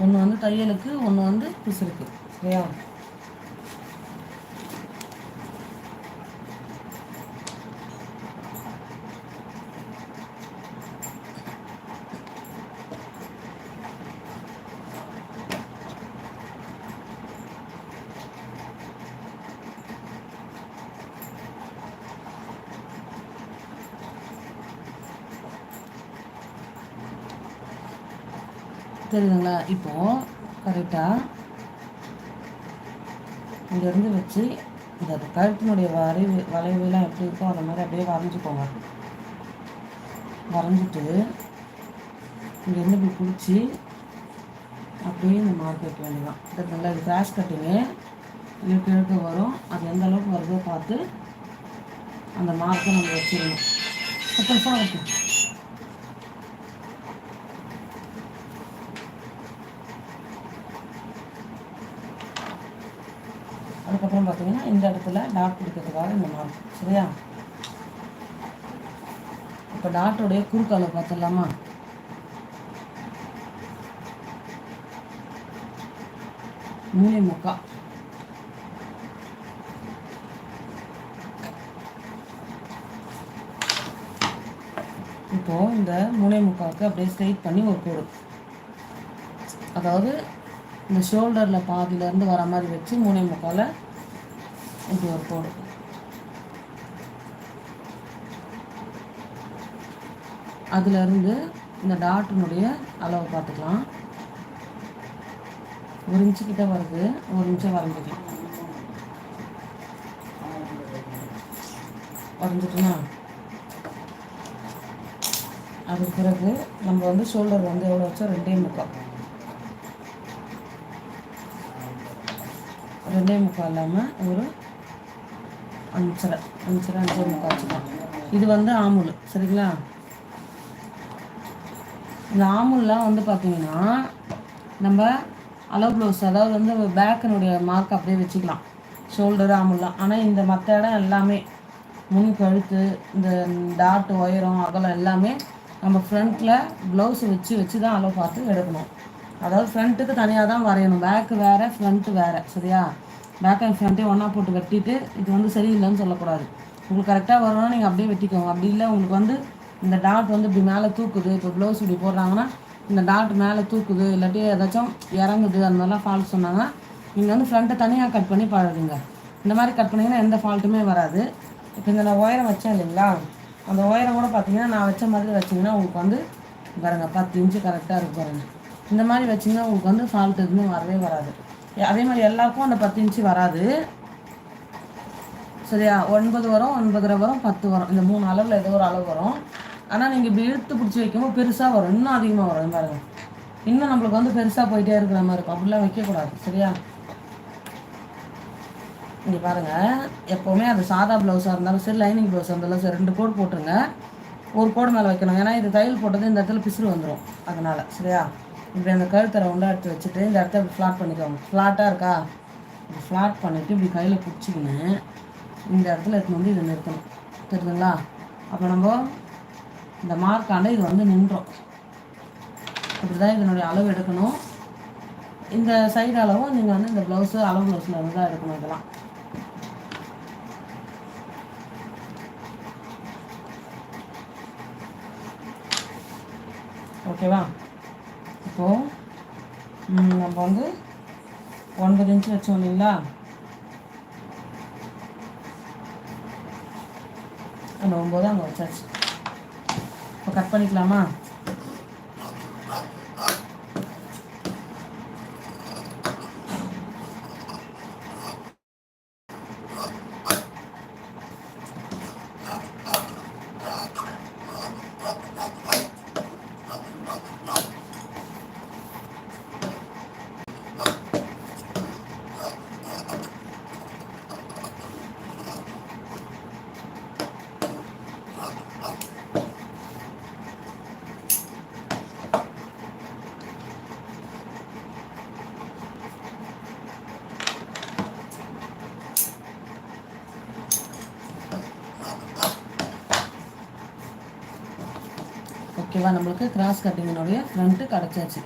ஒன்று வந்து தையலுக்கு ஒன்று வந்து பிசுருக்கு சரியா? தெரியுதுங்களா? இப்போது கரெக்டாக இங்கேருந்து வச்சு இந்த கழுத்தினுடைய வரைவு வளைவுலாம் எப்படி இருக்கோ அந்த மாதிரி அப்படியே வரைஞ்சிக்கோங்க. வரைஞ்சிட்டு இங்கேருந்து இப்படி பிடிச்சி அப்படியே இந்த மார்க் வைக்க வேண்டியதான் தெரியுதுங்களா? இது கிராஷ் கட்டிங்கு இழுக்க இழுக்க வரும். அது எந்த அளவுக்கு வருதோ பார்த்து அந்த மார்க்கை நம்ம வச்சிடணும். அப்புறம் ஃபோன் வைக்க அதுக்கப்புறம் பார்த்தீங்கன்னா இந்த இடத்துல டாட் பிடிக்கிறதுக்காக இந்த மார்க் சரியா? இப்போ டாட்டோடைய குறுக்கால பார்த்துடலாமா? மூணே முக்கா. இப்போ இந்த மூணே முக்காவுக்கு அப்படியே ஸ்ட்ரைட் பண்ணி ஒரு கோடு. அதாவது இந்த ஷோல்டரில் பாதியிலேருந்து வர மாதிரி வச்சு மூணே முக்கால இப்படி ஒரு கோடு அதுலேருந்து இந்த டாட்டினுடைய அளவு பார்த்துக்கலாம். ஒரு இன்ச்சு கிட்ட வருது ஒரு இன்ச்சை வரைஞ்சிக்கலாம். வரைஞ்சிட்டுனா அதுக்கு பிறகு நம்ம வந்து ஷோல்டர் வந்து எவ்வளோ வச்சோம் ரெண்டே முக்கால். ரெண்டே முக்கால் இல்லாமல் ஒரு அஞ்சரை அஞ்சரை அஞ்சரை முக்கால் வச்சுக்கலாம் இது வந்து ஆமுல் சரிங்களா? இந்த ஆமுல்லாம் வந்து பார்த்தீங்கன்னா நம்ம அளவு ப்ளவுஸ் அதாவது வந்து பேக்கினுடைய மார்க் அப்படியே வச்சுக்கலாம். ஷோல்டர் ஆமுல்லாம். ஆனால் இந்த மற்ற இடம் எல்லாமே முன் கழுத்து இந்த டாட் உயரம் அகலம் எல்லாமே நம்ம ஃப்ரண்ட்டில் ப்ளவுஸ் வச்சு வச்சு தான் அளவு பார்த்து எடுக்கணும். அதாவது ஃப்ரண்ட்டுக்கு தனியாக தான் வரையணும். பேக்கு வேறு ஃப்ரண்ட்டு வேறு சரியா? பேக் அண்ட் ஃப்ரண்ட்டே ஒன்றா போட்டு வெட்டிட்டு இது வந்து சரியில்லைன்னு சொல்லக்கூடாது. உங்களுக்கு கரெக்டாக வரணும்னா நீங்கள் அப்படியே வெட்டிக்கோங்க. அப்படி இல்லை உங்களுக்கு வந்து இந்த டாட் வந்து இப்படி மேலே தூக்குது. இப்போ ப்ளவுஸ் இப்படி போடுறாங்கன்னா இந்த டாட் மேலே தூக்குது. இல்லாட்டி ஏதாச்சும் இறங்குது. அந்த மாதிரிலாம் ஃபால்ட் சொன்னாங்கன்னா நீங்கள் வந்து ஃப்ரண்ட்டை தனியாக கட் பண்ணி பழகுங்க. இந்த மாதிரி கட் பண்ணிங்கன்னா எந்த ஃபால்ட்டுமே வராது. இப்போ இந்த நான் உயரம் வச்சேன் இல்லைங்களா? அந்த உயரம் கூட பார்த்தீங்கன்னா நான் வச்ச மாதிரி வச்சிங்கன்னா உங்களுக்கு வந்து பாருங்க பத்து இன்ச்சு கரெக்டாக இருக்கும் பாருங்க. இந்த மாதிரி வச்சிங்கன்னா உங்களுக்கு வந்து ஃபால்ட் எதுவுமே வரவே வராது. அதே மாதிரி எல்லாருக்கும் அந்த பத்து இன்ச்சு வராது. சரியா? ஒன்பது வரும் ஒன்பதரை வரும் பத்து வரும். இந்த மூணு அளவில் ஏதோ ஒரு அளவு வரும். ஆனால் நீங்கள் இப்படி இழுத்து பிடிச்சி வைக்கும்போது பெருசாக வரும். இன்னும் அதிகமாக வரும். பாருங்கள் இன்னும் நம்மளுக்கு வந்து பெருசாக போயிட்டே இருக்கிற மாதிரி இருக்கும். அப்படிலாம் வைக்கக்கூடாது. சரியா? இங்கே பாருங்கள் எப்போவுமே அது சாதா ப்ளவுஸாக இருந்தாலும் சரி லைனிங் ப்ளவுஸாக இருந்தாலும் சரி ரெண்டு கோடு போட்டுருங்க. ஒரு கோடு மேலே வைக்கணும். ஏன்னா இது தையல் போட்டது இந்த இடத்துல பிசுறு வந்துடும் அதனால். சரியா? இப்படி அந்த கழுத்தை ரவுண்டாக எடுத்து வச்சுட்டு இந்த இடத்த இப்படி ஃப்ளாட் பண்ணிக்கோங்க. ஃப்ளாட்டாக இருக்கா? இப்படி ஃப்ளாட் பண்ணிவிட்டு இப்படி கையில் பிடிச்சிக்கின்னு இந்த இடத்துல எடுத்து வந்து இதை நிறுத்தணும். தெரியுதுங்களா? அப்போ நம்ம இந்த மார்க்காண்ட இது வந்து நின்றோம். இப்படி தான் இதனுடைய அளவு எடுக்கணும். இந்த சைடு அளவும் நீங்கள் வந்து இந்த ப்ளவுஸு அளவு ப்ளவுஸில் இருந்து தான் எடுக்கணும் இதெல்லாம். ஓகேவா இப்போது நம்ம வந்து ஒன்பது இன்ச்சு வச்சோம் இல்லைங்களா? அந்த ஒம்பது அங்கே வச்சாச்சு. இப்போ கட் பண்ணிக்கலாமா? ஓகேவா? நம்மளுக்கு கிராஸ் கட்டிங்கினுடைய ஃப்ரண்ட்டு கிடச்சாச்சு.